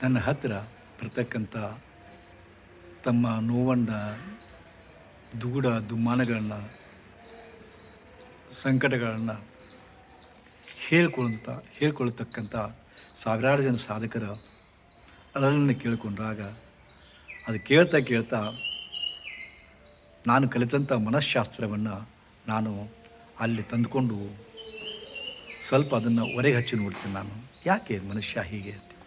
ನನ್ನ ಹತ್ತಿರ ಬರ್ತಕ್ಕಂಥ ತಮ್ಮ ನೋವನ್ನ ದುಗುಡ ದುಮ್ಮಾನಗಳನ್ನು, ಸಂಕಟಗಳನ್ನು ಹೇಳ್ಕೊಳ್ಳಂತ ಹೇಳ್ಕೊಳ್ತಕ್ಕಂಥ ಸಾವಿರಾರು ಜನ ಸಾಧಕರ ಅಳಲನ್ನು ಕೇಳಿಕೊಂಡಾಗ ಅದು ಕೇಳ್ತಾ ಕೇಳ್ತಾ ನಾನು ಕಲಿತಂಥ ಮನಃಶಾಸ್ತ್ರವನ್ನು ನಾನು ಅಲ್ಲಿ ತಂದುಕೊಂಡು ಸ್ವಲ್ಪ ಅದನ್ನು ಹೊರಗೆ ಹಚ್ಚಿ ನೋಡ್ತೀನಿ ನಾನು. ಯಾಕೆ ಮನುಷ್ಯ ಹೀಗೆ ಅಂತಿಕೊಂಡು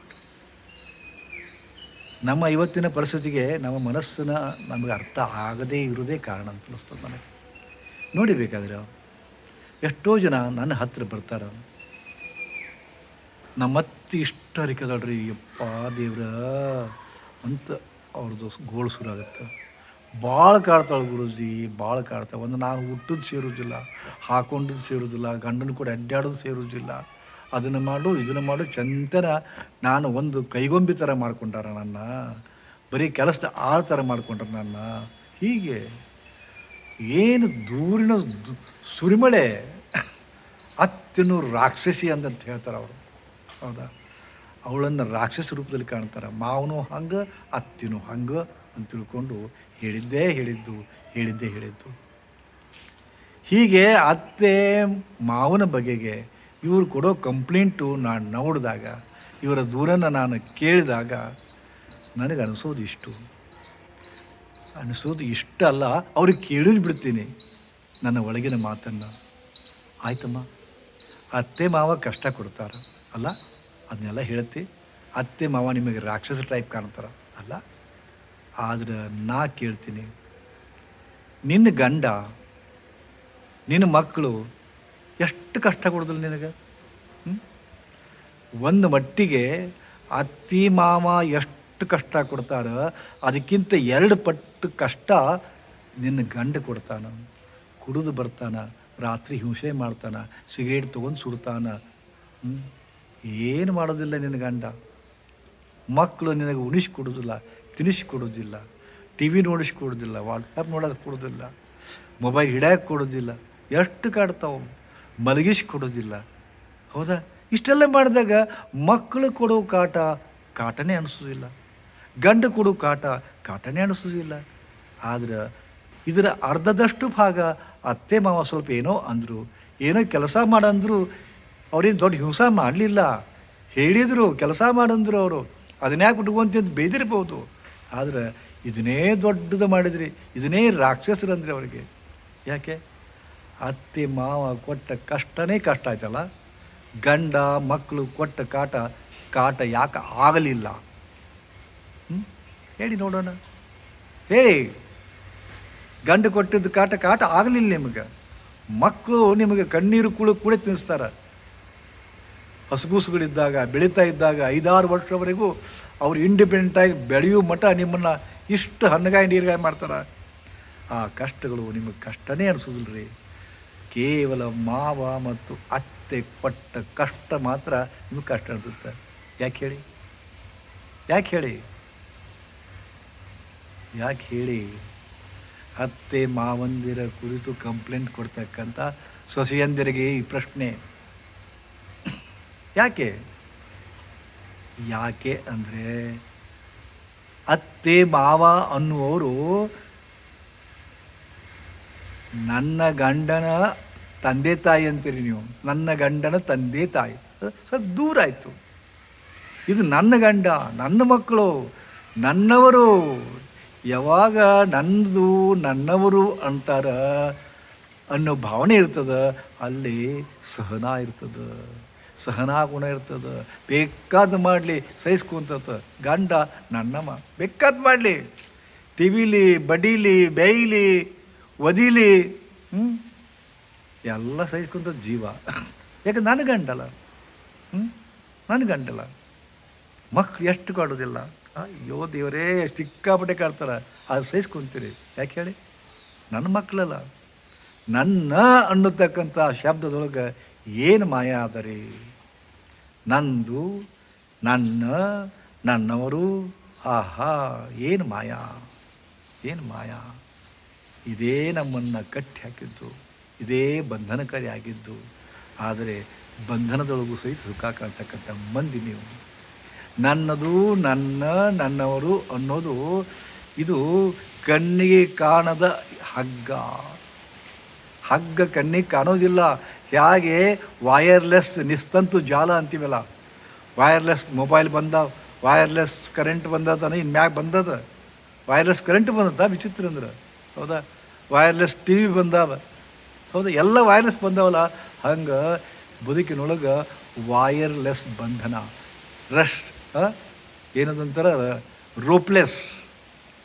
ನಮ್ಮ ಇವತ್ತಿನ ಪರಿಸ್ಥಿತಿಗೆ ನಮ್ಮ ಮನಸ್ಸಿನ ನಮಗೆ ಅರ್ಥ ಆಗದೇ ಇರೋದೇ ಕಾರಣ ಅಂತ ಅನ್ನಿಸ್ತದೆ ನನಗೆ. ನೋಡಿ ಬೇಕಾದ್ರೆ, ಎಷ್ಟೋ ಜನ ನನ್ನ ಹತ್ತಿರ ಬರ್ತಾರೆ. ನಮ್ಮತ್ತಿ ಇಷ್ಟ ಹರಿಕದಳ್ರಿ ಯಪ್ಪ ದೇವ್ರ ಅಂತ ಅವ್ರದ್ದು ಗೋಳು ಶುರುವಾಗುತ್ತೆ ಭಾಳ ಕಾಡ್ತಾಳೆ ಗುರುಜಿ, ಭಾಳ ಕಾಡ್ತಾಳೆ. ಒಂದು ನಾನು ಹುಟ್ಟದ್ದು ಸೇರೋದಿಲ್ಲ ಹಾಕೊಂಡಿದ್ದು ಸೇರೋದಿಲ್ಲ ಗಂಡನ ಕೂಡ ಅಡ್ಡಾಡೋದು ಸೇರೋದಿಲ್ಲ ಅದನ್ನು ಮಾಡು, ಇದನ್ನು ಮಾಡು ಚಂತನ ನಾನು ಒಂದು ಕೈಗೊಂಬಿ ಥರ ಮಾಡ್ಕೊಂಡಾರ ನನ್ನ. ಬರೀ ಕೆಲಸದ ಆ ಥರ ಮಾಡ್ಕೊಂಡ್ರ ನನ್ನ. ಹೀಗೆ ಏನು ದೂರಿನ ಸುರಿಮಳೆ. ಅತ್ಯನು ರಾಕ್ಷಸಿ ಅಂತಂತ ಹೇಳ್ತಾರೆ ಅವರು. ಹೌದಾ? ಅವಳನ್ನು ರಾಕ್ಷಸ ರೂಪದಲ್ಲಿ ಕಾಣ್ತಾರೆ. ಮಾವನು ಹಂಗೆ, ಅತ್ತಿನೂ ಹಂಗೆ ಅಂತ ತಿಳ್ಕೊಂಡು ಹೇಳಿದ್ದೇ ಹೇಳಿದ್ದು ಹೇಳಿದ್ದೇ ಹೇಳಿದ್ದು. ಹೀಗೆ ಅತ್ತೆ ಮಾವನ ಬಗೆಗೆ ಇವರು ಕೊಡೋ ಕಂಪ್ಲೇಂಟು ನಾನು ನೋಡಿದಾಗ, ಇವರ ದೂರನ್ನು ನಾನು ಕೇಳಿದಾಗ ನನಗೆ ಅನಿಸೋದು ಇಷ್ಟು. ಅನಿಸೋದು ಇಷ್ಟ ಅಲ್ಲ, ಅವ್ರಿಗೆ ಕೇಳಿ ಬಿಡ್ತೀನಿ ನನ್ನ ಒಳಗಿನ ಮಾತನ್ನು. ಆಯ್ತಮ್ಮ, ಅತ್ತೆ ಮಾವ ಕಷ್ಟ ಕೊಡ್ತಾರೆ, ಅಲ್ಲ? ಅದನ್ನೆಲ್ಲ ಹೇಳ್ತಿ, ಅತ್ತೆ ಮಾವ ನಿಮಗೆ ರಾಕ್ಷಸ ಟೈಪ್ ಕಾಣ್ತಾರ, ಅಲ್ಲ? ಆದರೆ ನಾ ಕೇಳ್ತೀನಿ ನಿನ್ನ ಗಂಡ ನಿನ್ನ ಮಕ್ಕಳು ಎಷ್ಟು ಕಷ್ಟ ಕೊಡೋದಿಲ್ಲ ನಿನಗೆ? ಒಂದು ಮಟ್ಟಿಗೆ ಅತ್ತಿ ಮಾವ ಎಷ್ಟು ಕಷ್ಟ ಕೊಡ್ತಾರ ಅದಕ್ಕಿಂತ ಎರಡು ಪಟ್ಟು ಕಷ್ಟ ನಿನ್ನ ಗಂಡ ಕೊಡ್ತಾನ, ಕುಡಿದು ಬರ್ತಾನ, ರಾತ್ರಿ ಹಿಂಸೆ ಮಾಡ್ತಾನ, ಸಿಗರೇಟ್ ತೊಗೊಂಡು ಸುಡ್ತಾನ? ಏನು ಮಾಡೋದಿಲ್ಲ ನಿನ್ನ ಗಂಡ ಮಕ್ಕಳು ನಿನಗೆ ಉಣಿಸಿ ಕೊಡೋದಿಲ್ಲ ತಿನ್ನಿಸಿ ಕೊಡೋದಿಲ್ಲ ಟಿ ವಿ ನೋಡಿಸಿ ಕೊಡೋದಿಲ್ಲ ವಾಟ್ಸಪ್ ನೋಡೋದು ಕೊಡೋದಿಲ್ಲ, ಮೊಬೈಲ್ ಹಿಡಿಯಕ್ಕೆ ಕೊಡೋದಿಲ್ಲ, ಎಷ್ಟು ಕಾಡ್ತಾವು ಮಲಗಿಸಿ ಕೊಡೋದಿಲ್ಲ. ಹೌದಾ? ಇಷ್ಟೆಲ್ಲ ಮಾಡಿದಾಗ ಮಕ್ಕಳು ಕೊಡೋ ಕಾಟ ಕಾಟನೇ ಅನಿಸೋದಿಲ್ಲ. ಗಂಡು ಕೊಡೋ ಕಾಟ ಕಾಟನೇ ಅನಿಸೋದಿಲ್ಲ. ಆದ್ರೆ ಇದರ ಅರ್ಧದಷ್ಟು ಭಾಗ ಅತ್ತೆ ಮಾವ ಸ್ವಲ್ಪ ಏನೋ ಅಂದರು, ಏನೋ ಕೆಲಸ ಮಾಡಂದ್ರು, ಅವ್ರೇನು ದೊಡ್ಡ ಹಿಂಸೆ ಮಾಡಲಿಲ್ಲ. ಹೇಳಿದರು, ಕೆಲಸ ಮಾಡಂದ್ರು ಅವರು. ಅದನ್ನೇ ಬಿಟ್ಕೊಂತ ಬೇದಿರ್ಬೋದು. ಆದ್ರೆ ಇದನ್ನೇ ದೊಡ್ಡದು ಮಾಡಿದ್ರಿ, ಇದನ್ನೇ ರಾಕ್ಷಸರಂದ್ರಿ ಅವರಿಗೆ. ಯಾಕೆ? ಅತ್ತೆ ಮಾವ ಕೊಟ್ಟ ಕಷ್ಟನೇ ಕಷ್ಟ ಆಯ್ತಲ್ಲ? ಗಂಡ ಮಕ್ಕಳು ಕೊಟ್ಟ ಕಾಟ ಕಾಟ ಯಾಕೆ ಆಗಲಿಲ್ಲ? ಹೇಳಿ ನೋಡೋಣ. ಹೇಳಿ. ಗಂಡು ಕೊಟ್ಟಿದ್ದು ಕಾಟ ಕಾಟ ಆಗಲಿಲ್ಲ ನಿಮಗೆ. ಮಕ್ಕಳು ನಿಮಗೆ ಕಣ್ಣೀರು ಕುಳು ಕೂಡ ತಿನ್ನಿಸ್ತಾರೆ. ಹಸುಗೂಸುಗಳಿದ್ದಾಗ, ಬೆಳೀತಾ ಇದ್ದಾಗ ಐದಾರು ವರ್ಷವರೆಗೂ ಅವ್ರು ಇಂಡಿಪೆಂಡೆಂಟಾಗಿ ಬೆಳೆಯೋ ಮಠ ನಿಮ್ಮನ್ನು ಇಷ್ಟು ಹಣ್ಣುಗಾಯಿ, ನೀರುಗಾಯಿ ಮಾಡ್ತಾರೆ? ಆ ಕಷ್ಟಗಳು ನಿಮಗೆ ಕಷ್ಟನೇ ಅನಿಸೋದಿಲ್ಲ ರೀ ಕೇವಲ ಮಾವ ಮತ್ತು ಅತ್ತೆ ಪಟ್ಟ ಕಷ್ಟ ಮಾತ್ರ ನಿಮಗೆ ಕಷ್ಟ ಅನಿಸುತ್ತೆ ಯಾಕೆ ಹೇಳಿ? ಯಾಕೆ ಹೇಳಿ? ಯಾಕೆ ಹೇಳಿ? ಅತ್ತೆ ಮಾವಂದಿರ ಕುರಿತು ಕಂಪ್ಲೇಂಟ್ ಕೊಡ್ತಕ್ಕಂಥ ಸೊಸೆಯಂದಿರಿಗೆ ಈ ಪ್ರಶ್ನೆ. ಯಾಕೆ? ಯಾಕೆ ಅಂದರೆ ಅತ್ತೆ ಮಾವ ಅನ್ನುವರು ನನ್ನ ಗಂಡನ ತಂದೆ ತಾಯಿ ಅಂತೀರಿ ನೀವು. ನನ್ನ ಗಂಡನ ತಂದೆ ತಾಯಿ. ಸ್ವಲ್ಪ ದೂರ ಆಯಿತು. ಇದು ನನ್ನ ಗಂಡ, ನನ್ನ ಮಕ್ಕಳು, ನನ್ನವರು. ಯಾವಾಗ ನನ್ನದು, ನನ್ನವರು ಅಂತಾರ ಅನ್ನೋ ಭಾವನೆ ಇರ್ತದ, ಅಲ್ಲಿ ಸಹನ ಇರ್ತದ. ಸಹನಾ ಗುಣ ಇರ್ತದ. ಬೇಕಾದ ಮಾಡಲಿ, ಸಹಿಸ್ಕೊಂತದ. ಗಂಡ, ನನ್ನಮ್ಮ, ಬೇಕಾದ ಮಾಡಲಿ. ತಿವಿಲಿ, ಬಡೀಲಿ, ಬೇಯ್ಲಿ ಒದಿಲಿ ಹ್ಞೂ ಎಲ್ಲ ಸಹಿಸ್ಕೊಂತ ಜೀವ. ಯಾಕೆ ನನ್ನ ಗಂಡಲ್ಲ ಹ್ಞೂ ನನ್ನ ಗಂಡಲ್ಲ ಮಕ್ಳು ಎಷ್ಟು ಕಾಡೋದಿಲ್ಲ. ಅಯ್ಯೋ ದೇವರೇ ಸಿಕ್ಕಾಪಟ್ಟೆ ಕಾಡ್ತಾರೆ. ಅದು ಸಹಿಸ್ಕೊಂತೀರಿ. ಯಾಕೆ ಹೇಳಿ? ನನ್ನ ಮಕ್ಕಳಲ್ಲ ನನ್ನ ಅನ್ನತಕ್ಕಂಥ ಶಬ್ದದೊಳಗೆ ಏನು ಮಾಯ ಅದರಿ? ನಂದು, ನನ್ನ, ನನ್ನವರು, ಆಹಾ, ಏನು ಮಾಯಾ? ಏನು ಮಾಯಾ? ಇದೇ ನಮ್ಮನ್ನು ಕಟ್ಟಿ ಹಾಕಿದ್ದು, ಇದೇ ಬಂಧನಕಾರಿ ಆಗಿದ್ದು, ಆದರೆ ಬಂಧನದೊಳಗೂ ಸಹಿತ ಸುಖ ಕಾಣ್ತಕ್ಕಂಥ ಮಂದಿ ನೀವು. ನನ್ನದು ನನ್ನ, ನನ್ನವರು ಅನ್ನೋದು ಇದು ಕಣ್ಣಿಗೆ ಕಾಣದ ಹಗ್ಗ. ಹಗ್ಗ ಕಣ್ಣಿಗೆ ಕಾಣೋದಿಲ್ಲ. ಹೇಗೆ? ವಯರ್ಲೆಸ್ ನಿಸ್ತಂತು ಜಾಲ ಅಂತೀವಲ್ಲ. ವಯರ್ಲೆಸ್ ಮೊಬೈಲ್ ಬಂದ ವಯರ್ಲೆಸ್ ಕರೆಂಟ್ ಬಂದದ ಇನ್ನು ಮ್ಯಾಗ ಬಂದದ. ವಯರ್ಲೆಸ್ ಕರೆಂಟ್ ಬಂದದ ವಿಚಿತ್ರ ಅಂದ್ರೆ. ಹೌದಾ? ವೈರ್ಲೆಸ್ ಟಿ ವಿ ಬಂದಾವ. ಹೌದಾ? ಎಲ್ಲ ವೈರ್ಲೆಸ್ ಬಂದಾವಲ್ಲ? ಹಂಗೆ ಬದುಕಿನೊಳಗೆ ವೈರ್ಲೆಸ್ ಬಂಧನ. ರಶ್ ಏನದಂತಾರ ರೋಪ್ಲೆಸ್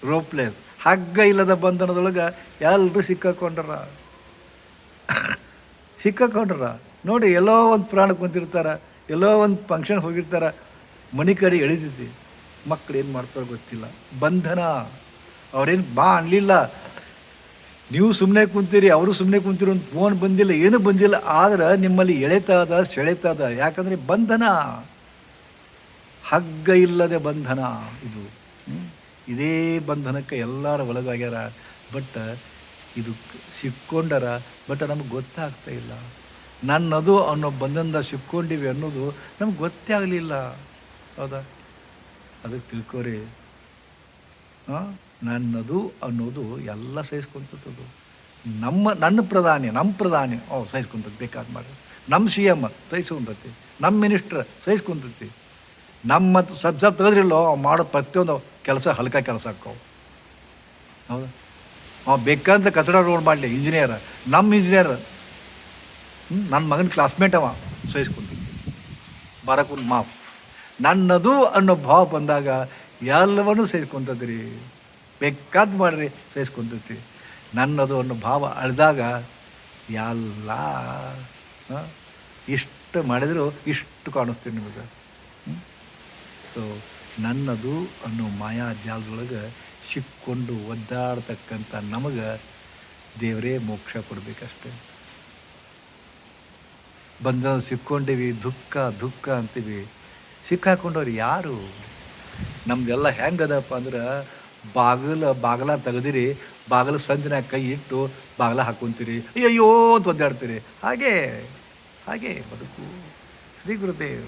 ರೋಪ್ಲೆಸ್ ಹಗ್ಗ ಇಲ್ಲದ ಬಂಧನದೊಳಗೆ ಎಲ್ಲರೂ ಸಿಕ್ಕಾಕೊಂಡ್ರ. ಸಿಕ್ಕಾಕೊಂಡ್ರ. ನೋಡಿ, ಎಲ್ಲೋ ಒಂದು ಪ್ರಾಣ ಕುಂತಿರ್ತಾರೆ, ಎಲ್ಲೋ ಒಂದು ಫಂಕ್ಷನ್ ಹೋಗಿರ್ತಾರೆ, ಮನೆ ಕಡೆ ಎಳಿತೈತಿ. ಮಕ್ಳು ಏನು ಮಾಡ್ತಾರೋ ಗೊತ್ತಿಲ್ಲ. ಬಂಧನ. ಅವ್ರೇನು, ಬಾ ಅನ್ಲಿಲ್ಲ. ನೀವು ಸುಮ್ಮನೆ ಕುಂತೀರಿ, ಅವರು ಸುಮ್ಮನೆ ಕುಂತೀರಿ ಒಂದು ಫೋನ್ ಬಂದಿಲ್ಲ, ಏನೂ ಬಂದಿಲ್ಲ, ಆದ್ರೆ ನಿಮ್ಮಲ್ಲಿ ಎಳೆತಾದ, ಸೆಳೆತಾದ, ಯಾಕಂದರೆ ಬಂಧನ. ಹಗ್ಗ ಇಲ್ಲದೆ ಬಂಧನ ಇದು? ಇದೇ ಬಂಧನಕ್ಕೆ ಎಲ್ಲರ ಒಳಗಾಗ್ಯಾರ. ಬಟ್ ಇದು ಸಿಕ್ಕೊಂಡರ, ಬಟ್ ನಮಗೆ ಗೊತ್ತಾಗ್ತಾ ಇಲ್ಲ. ನನ್ನದು ಅನ್ನೋ ಬಂಧನದ ಸಿಕ್ಕೊಂಡಿವಿ ಅನ್ನೋದು ನಮ್ಗೆ ಗೊತ್ತೇ ಆಗಲಿಲ್ಲ. ಹೌದಾ? ಅದಕ್ಕೆ ತಿಳ್ಕೊರಿ. ನನ್ನದು ಅನ್ನೋದು ಎಲ್ಲ ಸಹಿಸ್ಕೊಂತದ್ದು. ನಮ್ಮ, ನನ್ನ ಪ್ರಧಾನಿ, ನಮ್ಮ ಪ್ರಧಾನಿ, ಓ, ಸಹಿಸ್ಕೊಂತದ್ದು, ಬೇಕಾದ ಮಾಡಿ ನಮ್ಮ ಸಿ ಎಂ ಸಹಿಸ್ಕೊಂತತಿ ನಮ್ಮ ಮಿನಿಸ್ಟ್ರ್ ಸಹಿಸ್ಕೊಂತತಿ ನಮ್ಮ ಸಬ್ ಸಬ್ ತೆಗೆದ್ರಿಲ್ಲೋ, ಅವ್ ಮಾಡೋ ಪ್ರತಿಯೊಂದು ಕೆಲಸ ಹಲ್ಕ ಕೆಲಸ ಹಾಕೋ. ಹೌದಾ? ಅವ ಬೇಕಂತ ಕಟ್ಟಡ ರೋಡ್ ಮಾಡಲಿ ಇಂಜಿನಿಯರ್ ನಮ್ಮ ಇಂಜಿನಿಯರ್ ನನ್ನ ಮಗನ ಕ್ಲಾಸ್ಮೇಟ್ ಅವ ಸಹಿಸ್ಕೊಂತೀನಿ ಬರಕೂನ್ ಮಾಫ್. ನನ್ನದು ಅನ್ನೋ ಭಾವ ಬಂದಾಗ ಎಲ್ಲವನ್ನೂ ಸಹಿಸ್ಕೊಂತದ್ರಿ ಬೇಕಾದ್ ಮಾಡ್ರಿ ಸಹಿಸ್ಕೊಂತೈತಿ ನನ್ನದು ಅನ್ನೋ ಭಾವ ಅಳ್ದಾಗ ಎಲ್ಲ ಇಷ್ಟು ಮಾಡಿದ್ರು ಇಷ್ಟು ಕಾಣಿಸ್ತೀವಿ ನಿಮಗೆ. ಸೊ ನನ್ನದು ಅನ್ನೋ ಮಾಯಾ ಜಾಲದೊಳಗೆ ಸಿಕ್ಕೊಂಡು ಒದ್ದಾಡ್ತಕ್ಕಂಥ ನಮಗೆ ದೇವರೇ ಮೋಕ್ಷ ಕೊಡಬೇಕಷ್ಟೆ. ಬಂದ ಸಿಕ್ಕೊಂಡಿವಿ, ದುಃಖ ದುಃಖ ಅಂತೀವಿ. ಸಿಕ್ಕಾಕೊಂಡವ್ರು ಯಾರು? ನಮ್ದೆಲ್ಲ ಹೆಂಗದಪ್ಪ ಅಂದ್ರೆ ಬಾಗಲ ಬಾಗಲ ತೆಗೆದಿರಿ, ಬಾಗಿಲು ಸಂಜೆನಾಗ ಕೈ ಇಟ್ಟು ಬಾಗಲ ಹಾಕೊಂತೀರಿ. ಅಯ್ಯಯ್ಯೋ ಅಂತ ಒದ್ದಾಡ್ತೀರಿ. ಹಾಗೆ ಹಾಗೆ ಬದುಕು. ಶ್ರೀ ಗುರುದೇವ್.